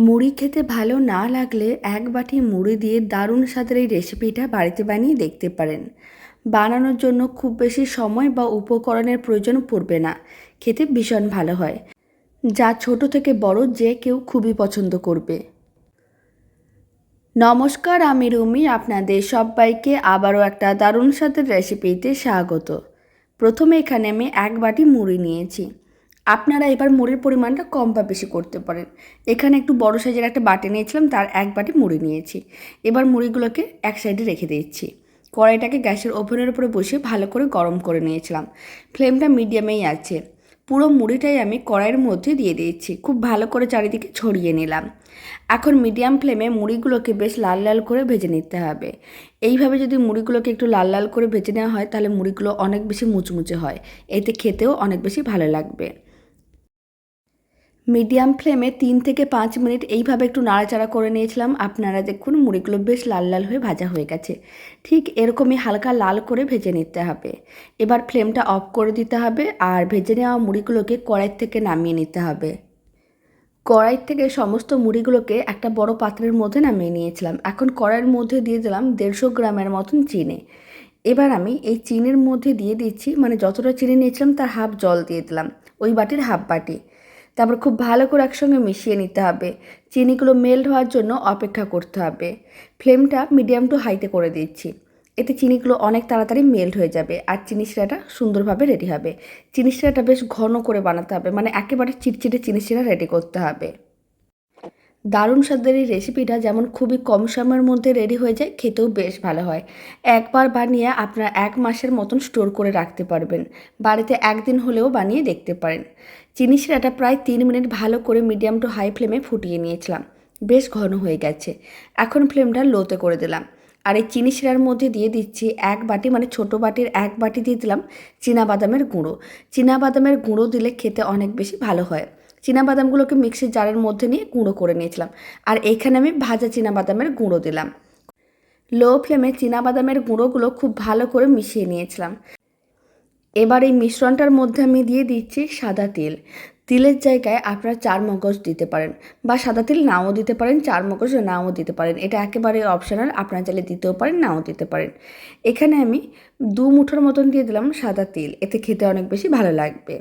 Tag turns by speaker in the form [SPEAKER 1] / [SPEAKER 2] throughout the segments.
[SPEAKER 1] মুড়ি খেতে ভালো না লাগলে এক বাটি মুড়ি দিয়ে দারুণ স্বাদের এই রেসিপিটা বাড়িতে বানিয়ে দেখতে পারেন। বানানোর জন্য খুব বেশি সময় বা উপকরণের প্রয়োজন পড়বে না। খেতে ভীষণ ভালো হয়। যা ছোট থেকে বড় যে কেউ খুবই পছন্দ করবে। নমস্কার, আমি রুমি। আপনাদের সবাইকে আবারও একটা দারুণ স্বাদের রেসিপিতে স্বাগত। প্রথমে এখানে আমি এক বাটি মুড়ি নিয়েছি। আপনারা এবার মুড়ির পরিমাণটা কম বা বেশি করতে পারেন। এখানে একটু বড় সাইজের একটা বাটি নিয়েছিলাম, তার এক বাটি মুড়ি নিয়েছি। এবার মুড়িগুলোকে এক সাইডে রেখে দিচ্ছি। কড়াইটাকে গ্যাসের ওভেনের উপরে বসে ভালো করে গরম করে নিয়েছিলাম। ফ্লেমটা মিডিয়ামেই আছে। পুরো মুড়িটাই আমি কড়াইয়ের মধ্যে দিয়ে দিয়েছি। খুব ভালো করে চারিদিকে ছড়িয়ে নিলাম। এখন মিডিয়াম ফ্লেমে মুড়িগুলোকে বেশ লাল লাল করে ভেজে নিতে হবে। এইভাবে যদি মুড়িগুলোকে একটু লাল লাল করে ভেজে নেওয়া হয়, তাহলে মুড়িগুলো অনেক বেশি মুচমুচে হয়। এতে খেতেও অনেক বেশি ভালো লাগবে। মিডিয়াম ফ্লেমে তিন থেকে পাঁচ মিনিট এইভাবে একটু নাড়াচাড়া করে নিয়েছিলাম। আপনারা দেখুন, মুড়িগুলো বেশ লাল লাল হয়ে ভাজা হয়ে গেছে। ঠিক এরকমই হালকা লাল করে ভেজে নিতে হবে। এবার ফ্লেমটা অফ করে দিতে হবে আর ভেজে নেওয়া মুড়িগুলোকে কড়াই থেকে নামিয়ে নিতে হবে। কড়াই থেকে সমস্ত মুড়িগুলোকে একটা বড় পাত্রের মধ্যে নামিয়ে নিয়েছিলাম। এখন কড়াইয়ের মধ্যে দিয়ে দিলাম দেড়শো গ্রামের মতন চিনি। এবার আমি এই চিনির মধ্যে দিয়ে দিচ্ছি মানে যতটা চিনি নিয়েছিলাম তার হাফ জল দিয়ে দিলাম। ওই বাটির হাফ বাটি। তারপর খুব ভালো করে একসঙ্গে মিশিয়ে নিতে হবে। চিনিগুলো মেল্ট হওয়ার জন্য অপেক্ষা করতে হবে। ফ্লেমটা মিডিয়াম টু হাইতে করে দিচ্ছি। এতে চিনিগুলো অনেক তাড়াতাড়ি মেল্ট হয়ে যাবে আর চিনি শিরাটা সুন্দরভাবে রেডি হবে। চিনি শিরাটা বেশ ঘন করে বানাতে হবে মানে একেবারে চিটচিটে চিনি শিরা রেডি করতে হবে। দারুণ স্বাদের এই রেসিপিটা যেমন খুবই কম সময়ের মধ্যে রেডি হয়ে যায়, খেতেও বেশ ভালো হয়। একবার বানিয়ে আপনারা এক মাসের মতন স্টোর করে রাখতে পারবেন। বাড়িতে একদিন হলেও বানিয়ে দেখতে পারেন। চিনি শিরাটা প্রায় তিন মিনিট ভালো করে মিডিয়াম টু হাই ফ্লেমে ফুটিয়ে নিয়েছিলাম। বেশ ঘন হয়ে গেছে। এখন ফ্লেমটা লোতে করে দিলাম। আর এই চিনি শিরার মধ্যে দিয়ে দিচ্ছি এক বাটি মানে ছোট বাটির এক বাটি দিয়ে দিলাম বাদামের গুঁড়ো। বাদামের গুঁড়ো দিলে খেতে অনেক বেশি ভালো হয়। বাদামগুলোকে মিক্সির জারের মধ্যে নিয়ে গুঁড়ো করে নিয়েছিলাম। আর এখানে আমি ভাজা বাদামের গুঁড়ো দিলাম। লো ফ্লেমে বাদামের গুঁড়োগুলো খুব ভালো করে মিশিয়ে নিয়েছিলাম। এবার এই মিশ্রণটার মধ্যে আমি দিয়ে দিচ্ছি সাদা তিল। তিলের জায়গায় আপনারা চার মগজ দিতে পারেন বা সাদা তিল নাও দিতে পারেন, চার মগজ নাও দিতে পারেন। এটা একেবারে অপশনাল আপনারা চাইলে দিতেও পারেন, নাও দিতে পারেন। এখানে আমি দু মুঠোর মতন দিয়ে দিলাম সাদা তিল, এতে খেতে অনেক বেশি ভালো লাগবে।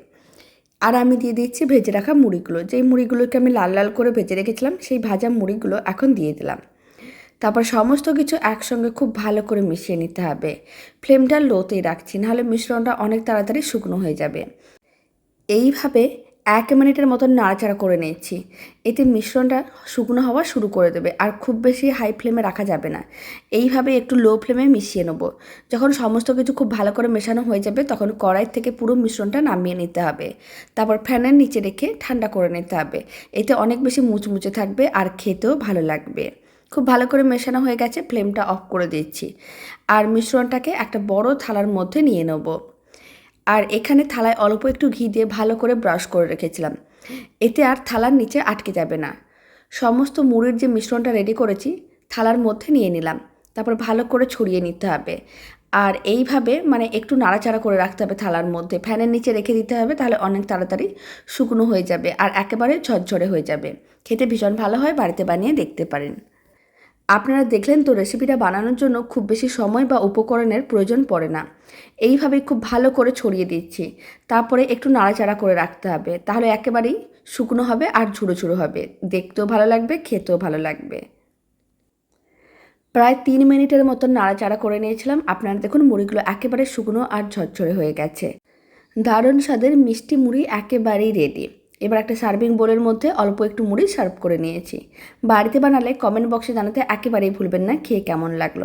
[SPEAKER 1] আর আমি দিয়ে দিচ্ছি ভেজে রাখা মুড়িগুলো। যেই মুড়িগুলোকে আমি লাল লাল করে ভেজে রেখেছিলাম, সেই ভাজা মুড়িগুলো এখন দিয়ে দিলাম। তারপর সমস্ত কিছু একসঙ্গে খুব ভালো করে মিশিয়ে নিতে হবে। ফ্লেমটা লোতেই রাখছি, নাহলে মিশ্রণটা অনেক তাড়াতাড়ি শুকনো হয়ে যাবে। এইভাবে এক মিনিটের মতন নাড়াচাড়া করে নিচ্ছি। এতে মিশ্রণটা শুকনো হওয়া শুরু করে দেবে আর খুব বেশি হাই ফ্লেমে রাখা যাবে না। এইভাবে একটু লো ফ্লেমে মিশিয়ে নেব। যখন সমস্ত কিছু খুব ভালো করে মেশানো হয়ে যাবে, তখন কড়াই থেকে পুরো মিশ্রণটা নামিয়ে নিতে হবে। তারপর ফ্যানের নিচে রেখে ঠান্ডা করে নিতে হবে। এতে অনেক বেশি মুচমুচে থাকবে আর খেতেও ভালো লাগবে। খুব ভালো করে মেশানো হয়ে গেছে ফ্লেমটা অফ করে দিচ্ছি। আর মিশ্রণটাকে একটা বড় থালার মধ্যে নিয়ে নেব। আর এখানে থালায় অল্প একটু ঘি দিয়ে ভালো করে ব্রাশ করে রেখেছিলাম। এতে আর থালার নিচে আটকে যাবে না। সমস্ত মুড়ির যে মিশ্রণটা রেডি করেছি, থালার মধ্যে নিয়ে নিলাম। তারপর ভালো করে ছড়িয়ে নিতে হবে। আর এইভাবে মানে একটু নাড়াচাড়া করে রাখতে হবে থালার মধ্যে। ফ্যানের নিচে রেখে দিতে হবে, তাহলে অনেক তাড়াতাড়ি শুকনো হয়ে যাবে আর একেবারে ঝরঝরে হয়ে যাবে। খেতে ভীষণ ভালো হয়, বাড়িতে বানিয়ে দেখতে পারেন। আপনারা দেখলেন তো রেসিপিটা বানানোর জন্য খুব বেশি সময় বা উপকরণের প্রয়োজন পড়ে না। এইভাবে খুব ভালো করে ছড়িয়ে দিচ্ছি। তারপরে একটু নাড়াচাড়া করে রাখতে হবে। তাহলে একেবারেই শুকনো হবে আর ঝুড়ো ঝুড়ো হবে। দেখতেও ভালো লাগবে, খেতেও ভালো লাগবে। প্রায় তিন মিনিটের মতন নাড়াচাড়া করে নিয়েছিলাম। আপনারা দেখুন মুড়িগুলো একেবারে শুকনো আর ঝরঝরে হয়ে গেছে। দারুণ স্বাদের মিষ্টি মুড়ি একেবারেই রেডি এবার একটা সার্ভিং বোলের মধ্যে অল্প একটু মুড়ি সার্ভ করে নিয়েছি। বাড়িতে বানালে কমেন্ট বক্সে জানাতে একেবারেই ভুলবেন না খেয়ে কেমন লাগল।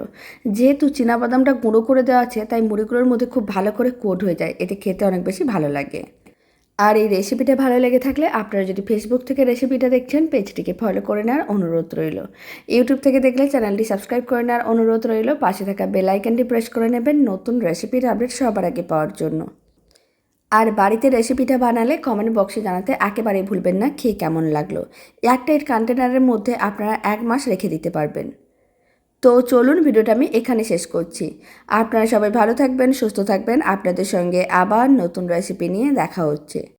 [SPEAKER 1] যেহেতু বাদামটা গুঁড়ো করে দেওয়া আছে, তাই মুড়িগুলোর মধ্যে খুব ভালো করে কোট হয়ে যায়, এতে খেতে অনেক বেশি ভালো লাগে। আর এই রেসিপিটা ভালো লেগে থাকলে আপনারা যদি ফেসবুক থেকে রেসিপিটা দেখছেন, পেজটিকে ফলো করে নেওয়ার অনুরোধ রইল। ইউটিউব থেকে দেখলে চ্যানেলটি সাবস্ক্রাইব করে নেওয়ার অনুরোধ রইল। পাশে থাকা বেল প্রেস করে নেবেন নতুন রেসিপির আপডেট সবার আগে পাওয়ার জন্য। আর বাড়িতে রেসিপিটা বানালে কমেন্ট বক্সে জানাতে একেবারেই ভুলবেন না, খেয়ে কেমন লাগল? এয়ারটাইট কন্টেনারের মধ্যে আপনারা এক মাস রেখে দিতে পারবেন। তো চলুন ভিডিওটা আমি এখানে শেষ করছি। আপনারা সবাই ভালো থাকবেন, সুস্থ থাকবেন। আপনাদের সঙ্গে আবার নতুন রেসিপি নিয়ে দেখা হচ্ছে।